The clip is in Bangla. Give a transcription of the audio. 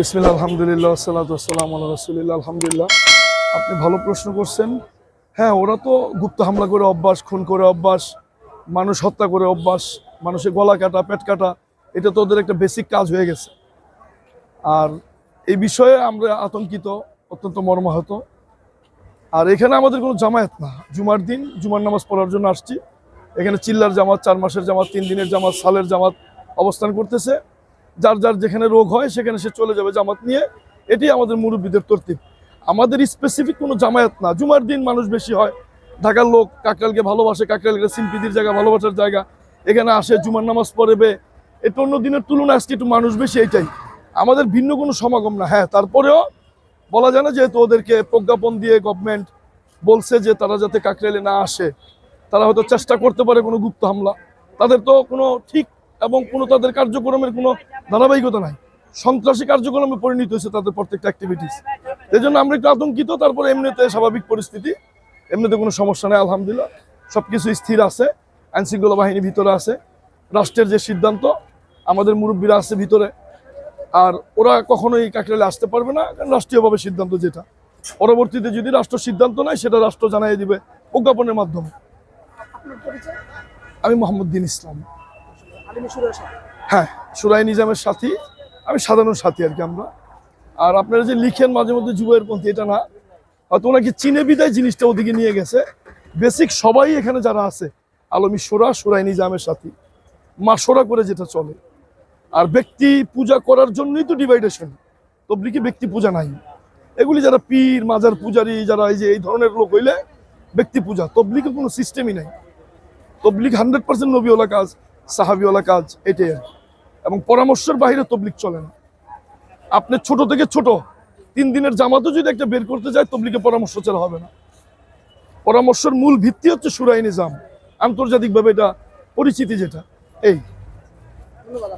বিসমিল্লা আলহামদুলিল্লাহ সালাতাম রসুলিল্লাহ, আলহামদুলিল্লাহ। আপনি ভালো প্রশ্ন করছেন। হ্যাঁ ওরা তো গুপ্ত হামলা করে অভ্যাস, খুন করে অভ্যাস, মানুষ হত্যা করে অভ্যাস, মানুষের গলা কাটা, পেট কাটা, এটা তো ওদের একটা বেসিক কাজ হয়ে গেছে। আর এই বিষয়ে আমরা আতঙ্কিত, অত্যন্ত মর্মাহত। আর এখানে আমাদের কোনো জামায়াত না। জুমার দিন, জুমার নামাজ পড়ার জন্য আসছি। এখানে চিল্লার জামাত, চার মাসের জামাত, তিন দিনের জামাত, সালের জামাত অবস্থান করতেছে। যার যার যেখানে রোগ হয় সেখানে সে চলে যাবে জামাত নিয়ে। এটি আমাদের মুরব্বীদের তরতিব। আমাদের স্পেসিফিক কোনো জামায়াত না। জুমার দিন মানুষ বেশি হয়। ঢাকার লোক কাকরালকে ভালোবাসে, কাকরালকে সিম্পিদির জায়গা, ভালোবাসার জায়গা। এখানে আসে, জুমার নামাজ পড়বে এটা অন্য দিনের তুলনায় আজকে একটু মানুষ বেশি এইটাই আমাদের ভিন্ন কোনো সমাগম না। হ্যাঁ তারপরেও বলা যায় না যেহেতু ওদেরকে প্রজ্ঞাপন দিয়ে গভর্নমেন্ট বলছে যে তারা যাতে কাকরাইলে না আসে। তারা হয়তো চেষ্টা করতে পারে কোনো গুপ্ত হামলা। তাদের তো কোনো ঠিক এবং কোনো তাদের কার্যক্রমের কোনো ধারাবাহিকতা নাই। সন্ত্রাসী কার্যক্রমে পরিণত হয়েছে তাদের প্রত্যেকটা অ্যাক্টিভিটিস এই জন্য আমরা একটু আতঙ্কিত, তারপরে এমনিতে স্বাভাবিক পরিস্থিতি। এমনিতে কোনো সমস্যা নেই, আলহামদুলিল্লাহ। সব কিছু স্থির আছে, আইনশৃঙ্খলা বাহিনী ভিতরে আছে। রাষ্ট্রের যে সিদ্ধান্ত, আমাদের মুরব্বীরা আছে ভিতরে। আর ওরা কখনোই কাকরালে আসতে পারবে না, কারণ রাষ্ট্রীয়ভাবে সিদ্ধান্ত যেটা। পরবর্তীতে যদি রাষ্ট্র সিদ্ধান্ত নেয়, সেটা রাষ্ট্র জানাই দিবে প্রজ্ঞাপনের মাধ্যমে। আমি মোহাম্মদ দিন ইসলাম। হ্যাঁ সুরাই নিজামের সাথী, আমি সাধারণ সাথী আর কি আমরা। আর আপনারা যে লিখেন মাঝে মধ্যে যুবের পন্থী, এটা না। হয়তো ওনাকে চিনে বিদায় জিনিসটা ওদিকে নিয়ে গেছে। বেসিক সবাই এখানে যারা আছে, আলমী সোরা, সুরাই নিজামের সাথী। মাসোরা করে যেটা চলে। আর ব্যক্তি পূজা করার জন্যই তো ডিভাইডেশন। তবলিকে ব্যক্তি পূজা নাই? এগুলি যারা পীর, মাজার পূজারি, যারা এই যে এই ধরনের লোক হইলে ব্যক্তি পূজা। তবলিকে কোনো সিস্টেমই নাই? তবলিক হান্ড্রেড পার্সেন্ট নবীওয়ালা কাজ? সাহাবিওয়ালা কাজ এটাই এবং পরামর্শের বাইরে তবলিক চলে না। আপনি ছোট থেকে ছোট, তিন দিনের জামাতও যদি একটা বের করতে যায় তবলিকে পরামর্শ ছাড়া হবে না। পরামর্শের মূল ভিত্তি হচ্ছে সুরাই নিজাম। আন্তর্জাতিকভাবে এটা পরিচিতি যেটা। এই। ধন্যবাদ